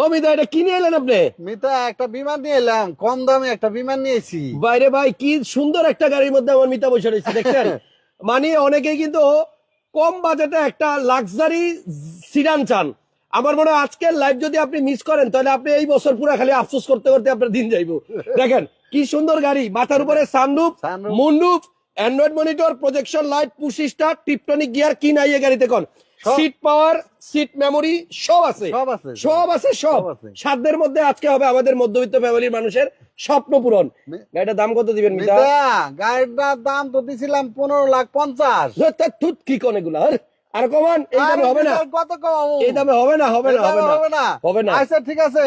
ও মিতা এটা কিনে এলেন আপনি? মিতা একটা বিমান নিয়ে এলাম কম দামে একটা বিমান নিয়েছি। বাইরে ভাই কি সুন্দর একটা গাড়ির মধ্যে আমার মিতা বসে রয়েছে দেখছেন? মানে অনেকেই কিন্তু কম বাজেটে একটা লাক্সারি সিডান চান। আমার মনে হয় আজকের লাইভ যদি আপনি মিস করেন তাহলে আপনি এই বছর পুরো খালি আফসোস করতে করতে আপনার দিন যাইবো। দেখেন কি সুন্দর গাড়ি মাথার উপরে sunroof. মুন্ডুপ android monitor projection light push start tiptronic gear কি নাই এই গাড়িতে কোন? সিট পাওয়ার সিট মেমোরি সব আছে। সব আছে। সব আছে সব। সাধ্যের মধ্যে আজকে হবে আমাদের মধ্যবিত্ত ফ্যামিলির মানুষের স্বপ্ন পূরণ। গাড়িটার দাম কত দিবেন মিতা? গাড়িটার দাম তো দিছিলাম পনেরো লাখ পঞ্চাশ। তুত কি কোন এগুলা আর? কমান এই দামে হবে না। কত কমাবো এই দামে হবে না হবে না হবে না। হবে না। আচ্ছা ঠিক আছে।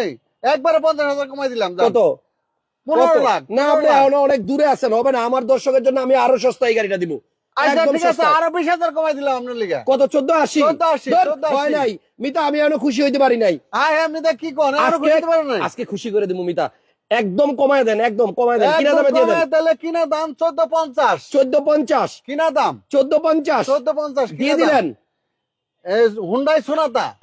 একবারে পঞ্চাশ হাজার কমাই দিলাম কত? পনেরো লাখ না আপনি অনেক দূরে আছেন হবে না। আমার দর্শকের জন্য আমি আরও সস্তা এই গাড়িটা দিব। আচ্ছা ঠিক আছে আরও বিশ হাজার কমাই দিলাম আপনার লিগা। কত? চোদ্দ আশি। 1480, ধুর, 1480 হয় নাই। মিতা আমি এখনও খুশি হইতে পারি নাই। হ্যাঁ হ্যাঁ মিতা কি কোন? আজকে খুঁজতে পারেন না আজকে খুশি করে দিব মিতা। একদম কমায় দেন একদম কমায় দেন। কিনা দামে দিয়ে দেন। তাহলে কিনা কিনা দিয়ে দিলেন। হুন্ডাই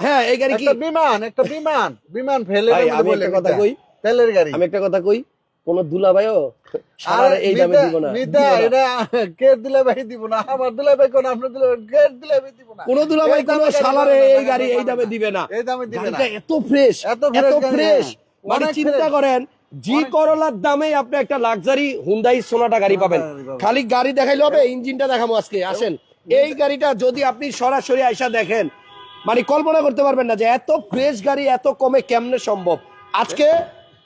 হ্যাঁ এই গাড়ি কি? বিমান একটা বিমান বিমান ফেলে আমি একটা কথা কই? তেলের গাড়ি। আমি একটা কথা কই? কোন দুলা ভাইও আরে এই দামে দিব না। মিতা, এটা কে দিলে ভাই দিব না? আমার দিলে ভাই কোন আপনার দিলে কে দিলে ভাই দিব না? কোন দুলা ভাই এই কোন সালারে এই গাড়ি এই দামে দিবে না। এই দামে দিবে না। এত ফ্রেশ এত ফ্রেশ হ্যাঁ। মানে চিন্তা করেন জি করলার দামে আপনি একটা লাক্সারি হুন্ডাই সোনাটা গাড়ি পাবেন। গাড়ি পাবেন। খালি গাড়ি দেখাইলে হবে ইঞ্জিনটা দেখাবো আজকে। আসেন এই গাড়িটা যদি আপনি সরাসরি আইসা দেখেন মানে কল্পনা করতে পারবেন না যে এত ফ্রেশ গাড়ি এত কমে কেমনে সম্ভব। আজকে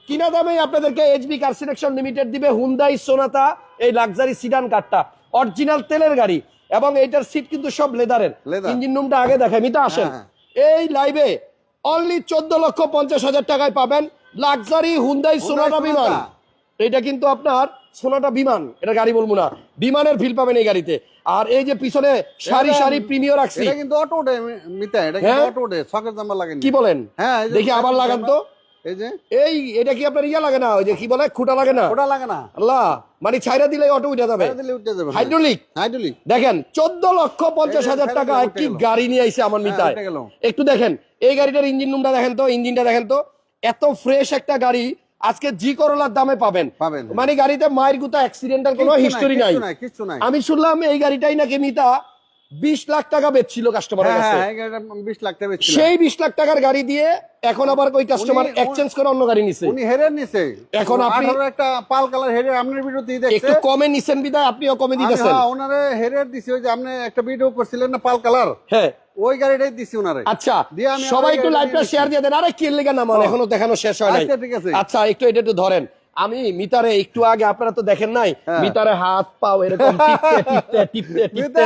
কিনা দামে আপনাদেরকে এইচবি কার সিলেকশন লিমিটেড দিবে হুন্ডাই সোনাতা এই লাক্সারি সিডান কারটা অরিজিনাল তেলের গাড়ি এবং এইটার সিট কিন্তু সব লেদারের ইঞ্জিন রুমটা আগে দেখায় মিতা আসেন। হ্যাঁ, এই লাইভে অনলি চোদ্দ লক্ষ পঞ্চাশ হাজার টাকায় পাবেন লাক্সারি হুন্ডাই সোনাটা বিমান। এটা কিন্তু আপনার সোনাটা বিমান। এটা গাড়ি বলব না। বিমানের ফিল পাবেন এই গাড়িতে। আর এই যে পিছনে সারি সারি প্রিমিয় রাখছি। এটা কিন্তু অটো উঠে মিতা এটা কিন্তু হ্যাঁ? অটো উঠে ছকের জাম্বার লাগেনি। কি বলেন? হ্যাঁ দেখি আবার লাগান তো। এই যে? এই এটা কি আপনার ইয়া লাগে না? ওই যে কি বলে? খুঁটা লাগে না? ওটা লাগে না। আল্লাহ মানে ছাইরা দিলে অটো উঠে যাবে। ছেড়ে দিলে উঠে যাবে হাইড্রোলিক? হাইড্রোলিক। দেখেন চোদ্দ লক্ষ পঞ্চাশ হাজার টাকা উঠে গাড়ি নিয়ে আইছে আমার মিতায়। একটু দেখেন এই গাড়িটার ইঞ্জিন রুমটা দেখেন তো ইঞ্জিনটা দেখেন তো। এত ফ্রেশ একটা গাড়ি আজকে জি করলার দামে পাবেন। পাবেন। মানে গাড়িতে মায়ের গুতা অ্যাক্সিডেন্টাল কোনো হিস্টোরি নাই। আমি শুনলাম এই গাড়িটাই নাকি মিতা বিশ লাখ টাকা বেচছিল হ্যাঁ কাছে। হ্যাঁ বিশ লাখ টাকা সেই বিশ লাখ টাকার গাড়ি দিয়ে এখন আবার ওই কাস্টমার এক্সচেঞ্জ করে অন্য গাড়ি নিছে। উনি হেরে নিছে। এখন আপনি- একটা পাল কালার হেরে আপনার ভিডিওতেই দেখছে। একটু কমে নিছেন বিদায় আপনিও কমে দিতেছেন। হ্যাঁ ওনারে হেরে দিছি ওই যে আপনি একটা ভিডিও করছিলেন না পাল কালার? হ্যাঁ। ওই গাড়িটাই দিছি ওনারে। আচ্ছা দিয়ে সবাই একটু লাইভটা শেয়ার দিয়ে দেন। আরে কি লেগে না মানে এখনও দেখানো শেষ হয় নাই। আচ্ছা, ঠিক আছে। আচ্ছা একটু এটা একটু ধরেন। আমি মিতারে একটু আগে আপনারা তো দেখেন নাই হ্যাঁ। মিতারে হাত পাও এরকম টিপতে টিপতে টিপতে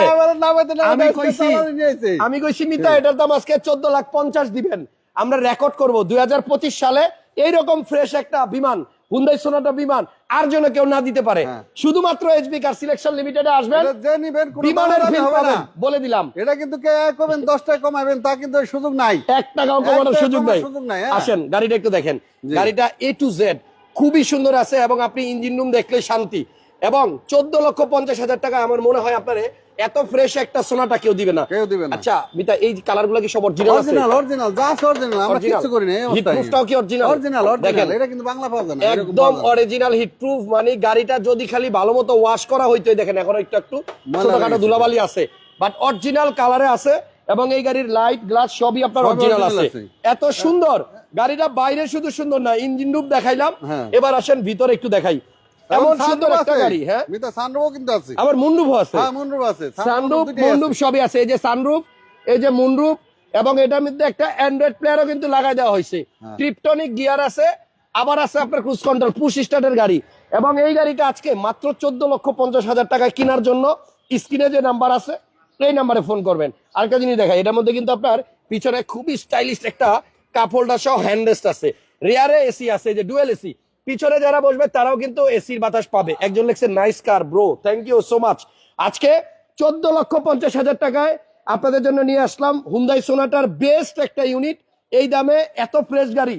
আমি কইছি কইছি আমি কইছি মিতা এটার দাম আজকে চোদ্দ লাখ পঞ্চাশ দিবেন। আমরা রেকর্ড করব দুই হাজার পঁচিশ সালে এইরকম ফ্রেশ একটা বিমান হুন্দাই সোনাটা বিমান আর যেন কেউ না দিতে পারে। হ্যাঁ। শুধুমাত্র এইচবি কার সিলেকশন লিমিটেডে আসবেন। যে নিবেন বিমানের ফিল পাবেন বলে দিলাম। এটা কিন্তু কে করবেন দশ টাকা কমাবেন তা কিন্তু সুযোগ নাই। এক টাকাও কমানোর সুযোগ নাই। হ্যাঁ। আসেন গাড়িটা একটু দেখেন। গাড়িটা এ টু জেড খুবই সুন্দর আছে এবং আপনি ইঞ্জিন রুম দেখলে শান্তি। এবং চোদ্দ লক্ষ পঞ্চাশ হাজার টাকা আমার মনে হয় আপনার এত ফ্রেশ একটা সোনাটা কেউ দিবে না। কেউ দিবে না। আচ্ছা মিতা এই কালারগুলো কি সব অরিজিনাল আছে? অরিজিনাল অরিজিনাল যা অরিজিনাল আমরা কিছু করি না Heat অবস্থায়। কি original? অরিজিনাল অরিজিনাল এটা কিন্তু বাংলা পাওয়া যায় না একদম। অরিজিনাল হিট প্রুফ মানে গাড়িটা যদি খালি ভালো মতো ওয়াশ করা হইতো দেখেন এখন একটু একটু ময়লা ছোটখাটো ধুলাবালি আছে। বাট অরিজিনাল কালারে আছে এবং এই গাড়ির লাইট গ্লাস সবই আপনার অরিজিনাল আছে। এত সুন্দর। গাড়িটা বাইরে শুধু সুন্দর না ইঞ্জিন রূপ দেখাইলাম। হ্যাঁ। এবার আসেন ভিতরে একটু দেখাই। এমন সুন্দর একটা গাড়ি হ্যাঁ? সানরুফও কিন্তু আছে। আবার মুন্ডুপ আছে। হ্যাঁ মুনরুফ আছে। সানরুফ মুন্ডুপ সবই আছে। এই যে সানরুফ এই যে মুন্ডুপ এবং এটার মধ্যে একটা অ্যান্ড্রয়েড প্লেয়ারও কিন্তু লাগাই দেওয়া হয়েছে। ট্রিপটনিক গিয়ার আছে আবার আছে আপনার ক্রুজ কন্ট্রোল পুশ স্টার্টের গাড়ি। এবং এই গাড়িটা আজকে মাত্র চোদ্দ লক্ষ পঞ্চাশ হাজার টাকায় কেনার জন্য স্ক্রিনে যে নাম্বার আছে এই নাম্বারে ফোন করবেন। আরেকটা জিনিস দেখাই এটার মধ্যে কিন্তু আপনার পিছনে খুবই স্টাইলিশ একটা কাপ হোল্ডার সহ হ্যান্ডরেস্ট আছে। রেয়ারে এসি আছে যে ডুয়েল এসি পিছনে যারা বসবে তারাও কিন্তু এসির বাতাস পাবে। একজন লিখছে nice car bro thank you so much আজকে চোদ্দ লক্ষ পঞ্চাশ হাজার টাকায় আপনাদের জন্য নিয়ে আসলাম হুন্দাই সোনাটার বেস্ট একটা ইউনিট এই দামে এত ফ্রেশ গাড়ি।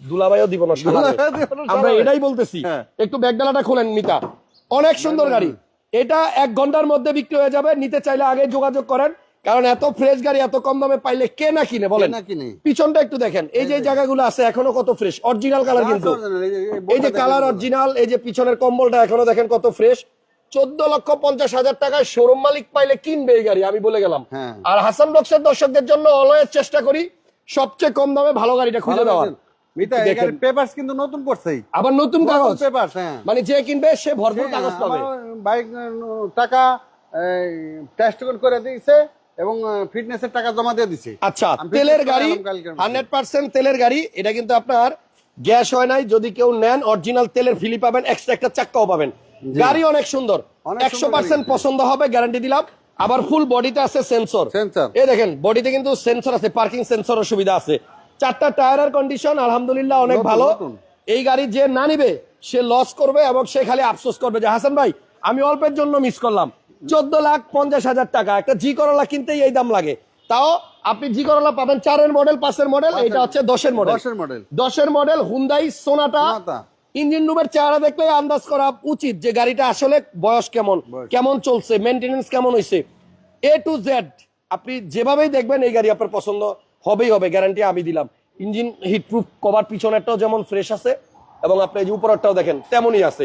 দুলাভাইও দিব না শালারে। দুলাভাইও দিব না আমরা এটাই বলতেছি। হ্যাঁ। একটু ব্যাগডালাটা খোলেন মিতা। অনেক সুন্দর গাড়ি। এটা এক ঘণ্টার মধ্যে বিক্রি হয়ে যাবে। নিতে চাইলে আগে যোগাযোগ করেন। কারণ এত ফ্রেশ গাড়ি এত কম দামে পাইলে কে না কিনে বলেন? পিছনটা একটু দেখেন। এই যে জায়গাগুলো আছে এখনও কত ফ্রেশ অরিজিনাল কালার কিন্তু। এই যে কালার অরিজিনাল এই যে পিছনের কম্বলটা এখনও দেখেন কত ফ্রেশ চোদ্দ লক্ষ পঞ্চাশ হাজার টাকায় শোরুম মালিক পাইলে কিনবে এই গাড়ি আমি বলে গেলাম। হ্যাঁ। আর হাসান বক্সের দর্শকদের জন্য অলওয়েজ চেষ্টা করি সবচেয়ে কম দামে ভালো গাড়িটা খুঁজে দেওয়ার। মিতা এই পেপারস কিন্তু নতুন করছেই আবার নতুন কাগজ। পেপারস হ্যাঁ। মানে যে কিনবে সে ভরপুর কাগজ পাবে। বাইক টাকা টেস্ট করে দিয়েছে। এবং ফিটনেসের টাকা জমা দিয়ে দিছে। আচ্ছা তেলের গাড়ি। হান্ড্রেড পার্সেন্ট তেলের গাড়ি এটা কিন্তু আপনার গ্যাস হয় নাই যদি কেউ নেন অরিজিনাল তেলের ফিলি পাবেন এক্সট্রা একটা চাক্কাও পাবেন। গাড়ি অনেক সুন্দর। একশো পার্সেন্ট পছন্দ হবে গ্যারান্টি দিলাম। আবার ফুল বডিতে আছে সেন্সর। এই দেখেন বডিতে কিন্তু সেন্সর আছে পার্কিং সেন্সরের সুবিধা আছে। চারটা টায়ারের কন্ডিশন আলহামদুলিল্লাহ অনেক ভালো। এই গাড়ি যে না নিবে সে লস করবে এবং সে খালি আফসোস করবে যে হাসান ভাই আমি অল্পের জন্য মিস করলাম। চোদ্দ লাখ পঞ্চাশ হাজার টাকা। একটা জি করলা কিনতেই এই দাম লাগে। তাও আপনি জি করলা পাবেন চারের মডেল পাঁচের মডেল এটা হচ্ছে দশের মডেল দশের মডেল দশের মডেল হুন্দাই সোনাটা। ইঞ্জিন রুমের চেহারা দেখলে আন্দাজ করা উচিত যে গাড়িটা আসলে বয়স কেমন কেমন চলছে মেনটেনেন্স কেমন হয়েছে এ টু জেড আপনি যেভাবেই দেখবেন এই গাড়ি আপনার পছন্দ হবেই হবে গ্যারান্টি আমি দিলাম। ইঞ্জিন হিট প্রুফ কভার পিছনেরটাও যেমন ফ্রেশ আছে এবং আপনি যে উপরেরটাও দেখেন তেমনই আছে।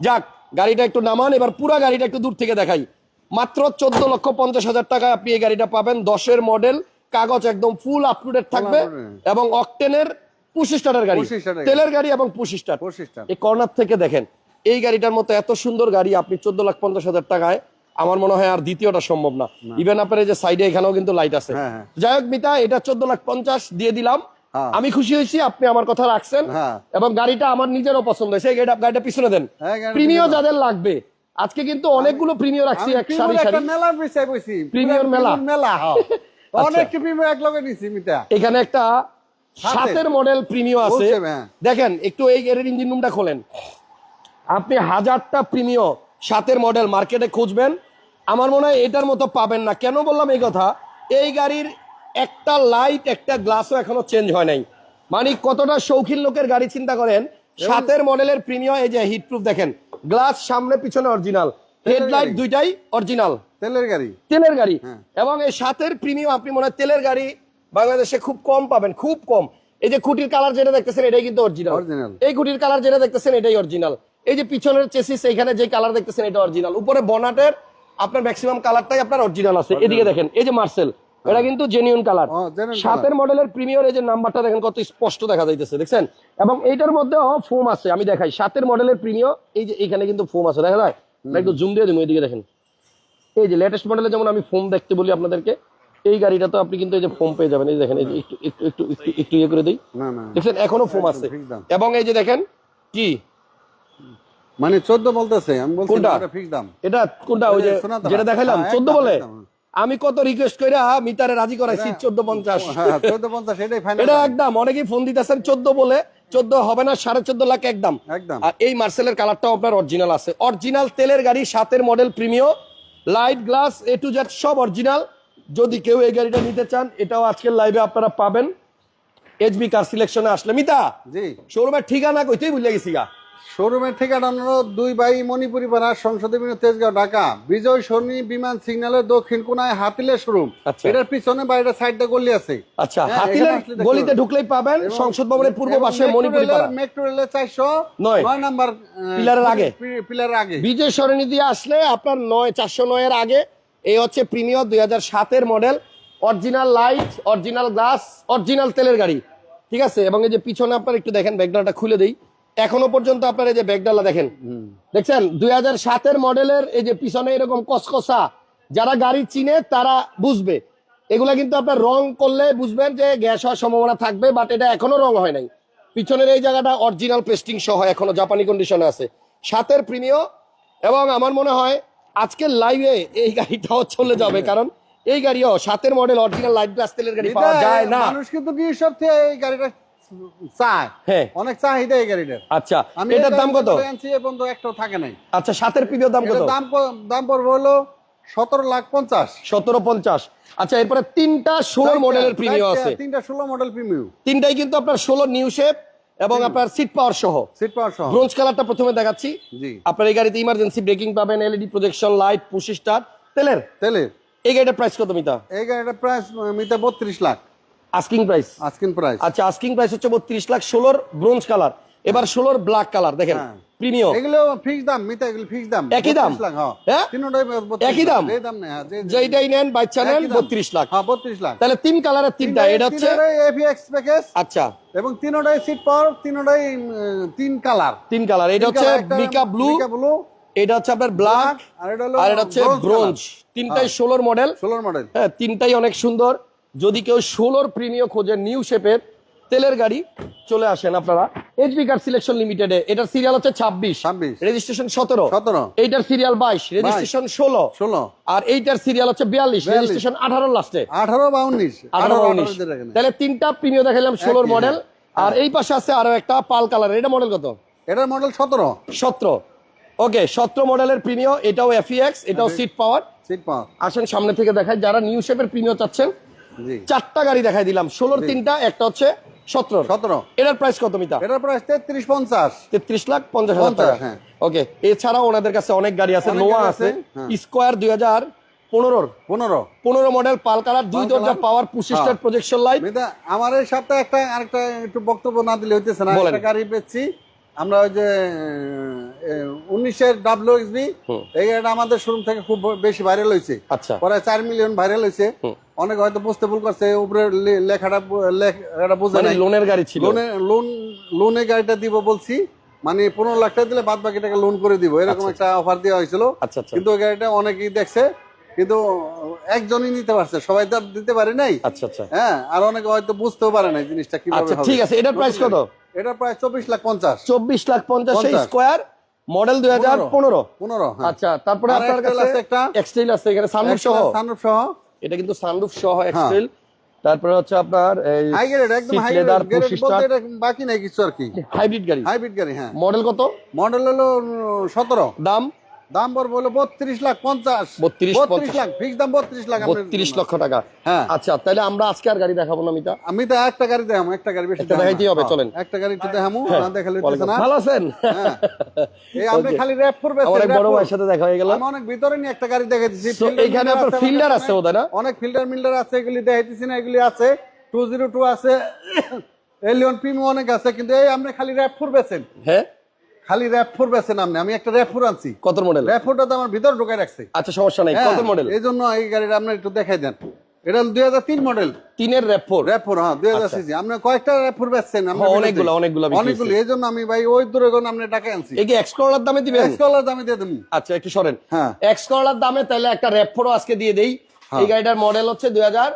যাক গাড়িটা একটু নামান এবার পুরো গাড়িটা একটু দূর থেকে দেখাই মাত্র চোদ্দ লক্ষ পঞ্চাশ হাজার টাকায় আপনি এই গাড়িটা পাবেন দশের মডেল কাগজ একদম ফুল আপ টু ডেট থাকবে date। এবং অকটেনের পুশি স্টারের গাড়ি। তেলের গাড়ি এবং পঁচিশ টাকা এই কর্নার থেকে দেখেন এই গাড়িটার মতো এত সুন্দর গাড়ি আপনি চোদ্দ লাখ পঞ্চাশ হাজার টাকায় আমার মনে হয় আর দ্বিতীয়টা সম্ভব না ইভেন আপনার এই যে সাইডে এখানেও কিন্তু লাইট আছে হ্যাঁ, হ্যাঁ। যাই হোক মিতা এটা চোদ্দ লাখ পঞ্চাশ দিয়ে দিলাম হ্যাঁ। আমি খুশি হয়েছি আপনি আমার কথা রাখছেন হ্যাঁ। এবং গাড়িটা আমার নিজেরও পছন্দ হয়েছে গাড়িটা পিছনে দেন। হ্যাঁ, প্রিমিয় যাদের লাগবে আজকে কিন্তু অনেকগুলো প্রিমিয় রাখছি এক সারি সারি মেলার বিষয় বইছি। প্রিমিয়ার মেলা? মেলা হ্যাঁ। আচ্ছা। অনেক প্রিমিয়ার এক লগে নিছি মিতা এখানে একটা সাতের। মডেল প্রিমিয় আছে। হ্যাঁ। দেখেন একটু এই গাড়ির ইঞ্জিন রুমটা খোলেন। আপনি হাজারটা প্রিমিয় সাতের মডেল মার্কেটে খুঁজবেন। আমার মনে হয় এটার মতো পাবেন না। কেন বললাম এই কথা? এই গাড়ির একটা লাইট একটা গ্লাসও এখনও চেঞ্জ হয় নাই। মানে কতটা শৌখিন লোকের গাড়ি চিন্তা করেন? সাতের মডেলের প্রিমিয় এই যে হিট প্রুফ দেখেন গ্লাস সামনে পিছনে অরিজিনাল হেডলাইট। দুইটাই অরিজিনাল তেলের গাড়ি। তেলের গাড়ি। হ্যাঁ। এবং এই সাতের প্রিমিয়াম আপনি মনে হয় তেলের গাড়ি বাংলাদেশে খুব কম পাবেন খুব কম। এই যে খুঁটির কালার যেটা দেখতেছেন এটাই কিন্তু অরিজিনাল। এই খুঁটির কালার যেটা দেখতেছেন এটাই অরিজিনাল এই যে পিছনের চেসিস এখানে যে কালার দেখতেছেন এটা অরিজিনাল উপরে বনাটের আপনার ম্যাক্সিমাম কালারটাই আপনার অরিজিনাল আছে। এদিকে দেখেন এই যে মার্সেল এটা কিন্তু জেনুইন কালার সাতের মডেলের প্রিমিয়ার এই যে নাম্বারটা দেখেন কত স্পষ্ট দেখা যাইতেছে দেখছেন? এবং এইটার মধ্যে ফোম আছে আমি দেখাই। সাতের মডেলের প্রিমিয়ার এই যে এখানে কিন্তু ফোম আছে দেখা যায়? একটু জুম দিয়ে দিন এদিকে দেখেন। এই যে লেটেস্ট মডেলে যেমন আমি ফোম দেখতে বলি আপনাদেরকে এই গাড়িটা তো আপনি কিন্তু এই যে ফোম পেয়ে যাবেন এই দেখেন এই যে একটু একটু একটু একটু একটু ইয়ে করে দিই। না না। দেখছেন এখনও ফোম আছে। এবং এই যে দেখেন কি? মানে চোদ্দ বলতেছে আমি বলছি কোনটা? ফিক্স দাম। এটা কোনটা? ওই যে যেটা দেখাইলাম হ্যাঁ, চোদ্দ বলে। আমি কত রিকোয়েস্ট করে মিটারে রাজি করাইছি চোদ্দ পঞ্চাশ। হ্যাঁ চোদ্দ পঞ্চাশ এটাই ফাইনাল এটা একদম অনেকেই ফোন দিতেছেন চোদ্দ বলে চোদ্দ হবে না সাড়ে চোদ্দ লাখ একদম। একদম। আর এই মার্সেলের কালারটাও আপনার অরিজিনাল আছে। অরিজিনাল তেলের গাড়ি সাতের model Premio light glass A to Z সব অরিজিনাল যদি কেউ এই গাড়িটা নিতে চান এটাও আজকের লাইভে আপনারা পাবেন। এইচবি কার সিলেকশনে আসলে মিতা জি। শোরুমের ঠিকানা কইতেই ভুলে গেছি গা। শোরুমের ঠিকানা দুই বাই মণিপুরি পাড়া সংসদে বিনোদ তেজগাঁও ঢাকা। বিজয় সরণি বিমান সিগন্যালের দক্ষিণ কোনায় হাতিলের শোরুম। আচ্ছা। এটার পিছনে বাইরে সাইডটা গলি আছে। আচ্ছা হ্যাঁ, হাতিলের দেখতে গলিতে ঢুকলেই পাবেন সংসদ ভবনের পূর্ব পাশে মণিপুরি পাড়া। মেট্রো রেলের চারশো নয়। নয় নাম্বার পিলারের আগে। পিলারের আগে। বিজয় সরণি দিয়ে আসলে আপনার নয় চারশো এর আগে। এই হচ্ছে প্রিমিয়ার দুই হাজার সাতের model. Original light original glass original তেলের গাড়ি। ঠিক আছে? এবং এই যে পিছনে আপনার একটু দেখেন ব্যাগডালাটা খুলে দিই। এখনও পর্যন্ত আপনার এই যে ব্যাগডালা দেখেন। দেখছেন? দুই হাজার সাতের মডেলের এই যে পিছনে এরকম কসকসা যারা গাড়ি চিনে তারা বুঝবে। এগুলা কিন্তু আপনার রং করলে বুঝবেন যে গ্যাস হওয়ার সম্ভাবনা থাকবে বাট এটা এখনও রং হয় নাই। পিছনের এই জায়গাটা অরিজিনাল পেস্টিং সহ এখনও জাপানি কন্ডিশনে আছে। সাতের প্রিমিয় এবং আমার মনে হয় আজকের লাইভে এই গাড়িটাও চলে যাবে কারণ এই গাড়িও সাতের মডেল অরিজিনাল লাইট গ্লাস তেলের গাড়ি পাওয়া যায় না। মানুষ কিন্তু কি সবচেয়ে এই গাড়িটা চায় হ্যাঁ। অনেক চাহিদা এই গাড়িটার। আচ্ছা আমি এটার দাম কত? আনছি এ পর্যন্ত একটাও থাকে নাই। আচ্ছা সাতের প্রিমিয় দাম কত? দাম দাম পড়বে হলো সতেরো লাখ পঞ্চাশ। সতেরো পঞ্চাশ। আচ্ছা এরপরে তিনটা ষোলো মডেলের প্রিমিয় আছে। তিনটা ষোলো মডেল প্রিমিয়াম তিনটাই কিন্তু আপনার ষোলো নিউ শেপ এবং আপনার সিট পাওয়ার সহ। সিট পাওয়ার সহ। ব্রোঞ্জ কালারটা প্রথমে দেখাচ্ছি। আপনার এই গাড়িতে ইমার্জেন্সি ব্রেকিং পাবেন LED projection light push start তেলের? তেলের। এই গাড়িটার প্রাইস কত মিতা? এই গাড়িটা প্রাইস মিতে বত্রিশ লাখ। আস্কিং প্রাইস আজকিন প্রাইস আচ্ছা আস্কিং প্রাইস হচ্ছে বত্রিশ লাখ ষোলোর ব্রোঞ্জ কালার এবার ষোলোর ব্ল্যাক কালার দেখেন হ্যাঁ। প্রিমিয়াম এগুলো ফিক্স দাম মিতা এগুলো ফিক্স দাম। একই দাম? হ্যাঁ। হ্যাঁ? তিনটাই একই। দাম? এই দাম নেই হ্যাঁ যেইটাই নেন বাচ্চা নেন একই দাম। বত্রিশ লাখ। হ্যাঁ বত্রিশ লাখ। তাহলে তিন কালারের তিনটা এটা হচ্ছে এফিএক্স প্যাকেজ আচ্ছা। এবং তিনোটাই সিট পাওয়ার তিনোটাই তিন কালার তিন কালার এটা হচ্ছে মিকা ব্লু ব্লু এটা হচ্ছে আপনার ব্ল্যাক আর এটা হলো আর এটা হচ্ছে ব্রোঞ্জ তিনটাই ষোলোর মডেল ষোলোর মডেল হ্যাঁ তিনটাই অনেক সুন্দর। যদি কেউ ষোলোর প্রিমিয় খোঁজেন নিউ শেপের তেলের গাড়ি চলে আসেন আপনারা। এইচবি কার সিলেকশন লিমিটেডে এটার সিরিয়াল হচ্ছে ছাব্বিশ। 26 রেজিস্ট্রেশন সতেরো। সতেরো। এইটার সিরিয়াল বাইশ। রেজিস্ট্রেশন ষোলো। ষোলো। আর এইটার সিরিয়াল হচ্ছে বিয়াল্লিশ। রেজিস্ট্রেশন আঠারো লাস্টে আঠারো বা উনিশ। আঠারো উনিশ। তাহলে তিনটা প্রিমিয় দেখালাম ষোলোর মডেল আর এই পাশে আছে আরও একটা পাল কালার এটা মডেল কত? এটার মডেল সতেরো। সতেরো। ওকে সতেরো মডেলের প্রিমিয় এটাও এফিএক্স এটাও সিট পাওয়ার সিট পাওয়ার আসেন সামনে থেকে দেখায় যারা নিউ শেপের প্রিমিয় চাচ্ছেন চারটা গাড়ি দেখাই দিলাম। ষোলোর তিনটা একটা হচ্ছে সতেরো। সতেরো। এটার প্রাইস কত মিতা? এটার প্রাইস তেত্রিশ পঞ্চাশ। তেত্রিশ লাখ পঞ্চাশ হাজার টাকা। 50, হ্যাঁ। ওকে এছাড়াও ওনাদের কাছে অনেক গাড়ি আছে নোয়া আছে। স্কোয়ার দুই হাজার পনেরোর পনেরো। পনেরো মডেল পাল কালার দুই দরজা পাওয়ার হ্যাঁ। প্রজেকশন লাইট মিতা, আমার এই সপ্তাহে একটা আরেকটা একটু বক্তব্য না দিলে হইতেছে না। একটা গাড়ি পেয়েছি আমরা ওই যে উনিশের ডাব্লিউ। এই গাড়িটা আমাদের শোরুম থেকে খুব বেশি ভাইরাল হয়েছে। আচ্ছা। প্রায় চার মিলিয়ন ভাইরাল হয়েছে। অনেক হয়তো বুঝতে ভুল করছে উপরে লেখাটা লেখাটা বুঝে মানে লোনের গাড়ি ছিল। লোনে লোন লোনে গাড়িটা দিব বলছি মানে পনেরো লাখ টাকা দিলে বাদ বাকি টাকা লোন করে দিব এরকম একটা অফার দেওয়া হয়েছিল। আচ্ছা আচ্ছা। কিন্তু ওই গাড়িটা অনেকেই দেখছে কিন্তু একজনই নিতে পারছে সবাই তো দিতে পারে নাই। আচ্ছা আচ্ছা। হ্যাঁ আর অনেকে হয়তো বুঝতেও পারে নাই জিনিসটা কীভাবে আচ্ছা ঠিক আছে এটার প্রাইস কত? এটা প্রায় চব্বিশ লাখ পঞ্চাশ। চব্বিশ লাখ পঞ্চাশ। স্কোয়ার মডেল দুই হাজার পনেরো। পনেরো। হ্যাঁ। আচ্ছা তারপরে আপনার কাছে একটা। এক্সটেল আছে এখানে সানরুফ সহ। সানরুফ সহ। এটা কিন্তু সানরুফ সহ হ্যাঁ। এক্সটেল তারপরে হচ্ছে আপনার এই হাই গ্রেড একদম হাই গ্রেড বলতে এটা বাকি নাই কিছু আর কি। হাইব্রিড গাড়ি। হাইব্রিড গাড়ি হ্যাঁ। মডেল কত? মডেল হলো সতেরো। দাম? দাম পড়বে হলো বত্রিশ লাখ পঞ্চাশ। 32, বত্রিশ লাখ ফিক্স দাম বত্রিশ লাখ বত্রিশ লক্ষ টাকা। হ্যাঁ। আচ্ছা তাহলে আমরা আজকে আর গাড়ি দেখাবো না মিতা? আমি তো একটা গাড়ি দেখাম একটা গাড়ি বেশি দেখাইতেই হবে, হ্যাঁ, চলেন। একটা গাড়ি একটু দেখামু না দেখালে না। ভালো আছেন? হ্যাঁ। এই আপনি খালি র্যাপ করবে আমার বড় ভাইয়ের সাথে দেখা হয়ে গেল। আমি অনেক ভিতরে নিয়ে একটা গাড়ি দেখে দিচ্ছি So, আপনার ফিল্ডার আছে বোধহয় না অনেক ফিল্টার মিল্ডার আছে এগুলি দেখাইতেছি না এগুলি আছে। টু জিরো টু আছে এলিয়ন প্রিমি অনেক আছে কিন্তু এই আপনি খালি র্যাপ ফোর বেছেন হ্যাঁ? খালি র্যাপ ফোর বেছেন আপনি আমি একটা র্যাপ ফোর আনছি। কত মডেল র্যাপ ফোরটা তো আমার ভিতরে ঢুকাই রাখছে। আচ্ছা সমস্যা নাই হ্যাঁ, কত মডেল এই জন্য এই গাড়িটা আপনি একটু দেখাই দেন। এটা দুই হাজার তিন মডেল তিনের র্যাপ ফোর র্যাপ ফোর হ্যাঁ দুই হাজার সিসি। আপনি কয়েকটা র্যাপ ফোর বেচছেন আপনার হ্যাঁ, অনেকগুলো, অনেকগুলো বিক্রি অনেকগুলো এই জন্য আমি ভাই ওই দূরে কোন আপনি টাকা আনছি। এই কি এক্স করলার দামে দিবেন? এক্স কলার দামে দিয়ে দেবো। আচ্ছা একটু সরেন। হ্যাঁ। এক্স করলার দামে তাহলে একটা র্যাপ ফোরও আজকে দিয়ে দেই। হ্যাঁ। এই গাড়িটার মডেল হচ্ছে দুই হাজার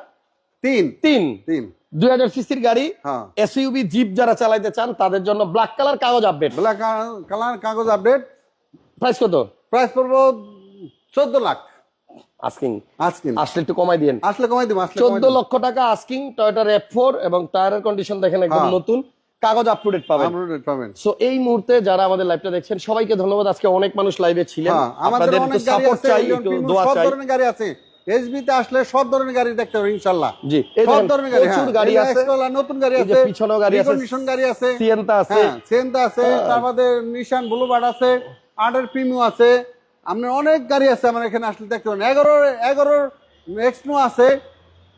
তিন। তিন। তিন। দুই হাজার সিসির গাড়ি হ্যাঁ। এসইউবি জিপ যারা চালাইতে চান তাদের জন্য ব্ল্যাক কালার কাগজ আপডেট ব্ল্যাক কালার কাগজ আপডেট প্রাইস কত? প্রাইস পড়ব চোদ্দ লাখ। আস্কিং আজকিন আসলে একটু কমাই দিন আসলে কমাই দিব আসলে চোদ্দ লক্ষ টাকা আস্কিং টয়টা এবং টায়ারের কন্ডিশন দেখেন একদম হ্যাঁ। নতুন। কাগজ আপ টু ডেট পাবেন। আপডেট পাবেন। সো এই মুহূর্তে যারা আমাদের লাইভটা দেখছেন সবাইকে ধন্যবাদ। আজকে অনেক মানুষ লাইভে ছিলেন। হ্যাঁ আমাদের একটু সাপোর্ট চাই একটু দোয়া চাই। গাড়ি আছে। এসবি তে আসলে সব ধরনের গাড়ি দেখতে পারবেন ইনশাল্লাহ জি সব ধরনের গাড়ি প্রচুর হ্যাঁ। গাড়ি আছে। নতুন গাড়ি আছে পিছনেও গাড়ি আছে, কন্ডিশন গাড়ি আছে সিয়েন্তা আছে। হ্যাঁ সেন্টা আছে তারপরে নিশান ব্লুবার্ড আছে প্রিমিও আছে আপনার অনেক গাড়ি আছে আমার এখানে আসলে দেখতে পারেন এগারো এগারোর এক্সনো আছে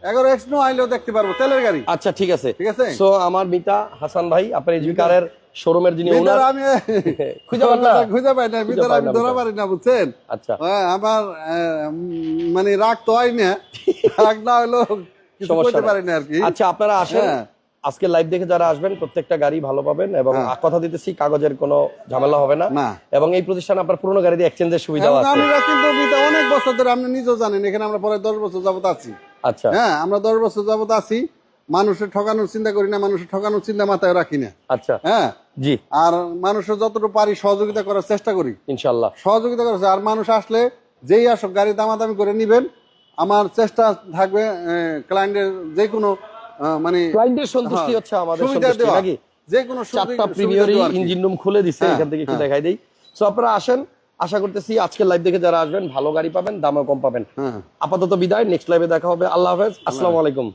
এগারো এক্সনো আইলেও দেখতে পারব তেলের গাড়ি। আচ্ছা ঠিক আছে। ঠিক আছে? সো আমার মিতা হাসান ভাই আপনার এই কারের শোরুমের যিনি ওনার আমি খুঁজে পান না? খুঁজে পাই না ভিতরে আমি ধরা পারি না বুঝছেন? আচ্ছা। হ্যাঁ, আমার মানে রাগ তো হয় না। রাগ না হলো সমস্যা পারি না আর কি। আচ্ছা আপনারা আসেন। হ্যাঁ। আজকে লাইভ দেখে যারা আসবেন প্রত্যেকটা গাড়ি ভালো পাবেন এবং হ্যাঁ। কথা দিতেছি কাগজের কোনো ঝামেলা হবে না। এবং এই প্রতিষ্ঠানে আপনার পুরনো গাড়ি দিয়ে এক্সচেঞ্জের সুবিধা এবং আছে। আমরা কিন্তু বিতে অনেক বছর ধরে আপনি নিজেও জানেন এখানে আমরা পরে দশ বছর যাবত আছি। আচ্ছা। হ্যাঁ আমরা দশ বছর যাবত আছি। মানুষের ঠকানোর চিন্তা করি না মানুষের ঠকানোর চিন্তা মাথায় রাখি না। আচ্ছা। হ্যাঁ? জি। আর মানুষের যতটুকু পারি সহযোগিতা করার চেষ্টা করি। ইনশাল্লাহ সহযোগিতা করেছে আর মানুষ আসলে যেই আসুক গাড়ি দামাদামি করে নিবেন। আমার চেষ্টা থাকবে ক্লায়েন্টের যে কোনো মানে ক্লায়েন্টের সন্তুষ্টি হ্যাঁ, হচ্ছে আমাদের সন্তুষ্টি নাকি? যে কোনো চারটা প্রিমিয়ারই ইঞ্জিন রুম খুলে দিছে হ্যাঁ, এখান থেকে একটু হ্যাঁ। দেখাই দেই। সো আপনারা আসেন আশা করতেছি আজকের লাইভ দেখে যারা আসবেন ভালো গাড়ি পাবেন দামও কম পাবেন। আপাতত বিদায় নেক্সট লাইভে দেখা হবে। আল্লাহ হাফেজ। আসসালামু আলাইকুম।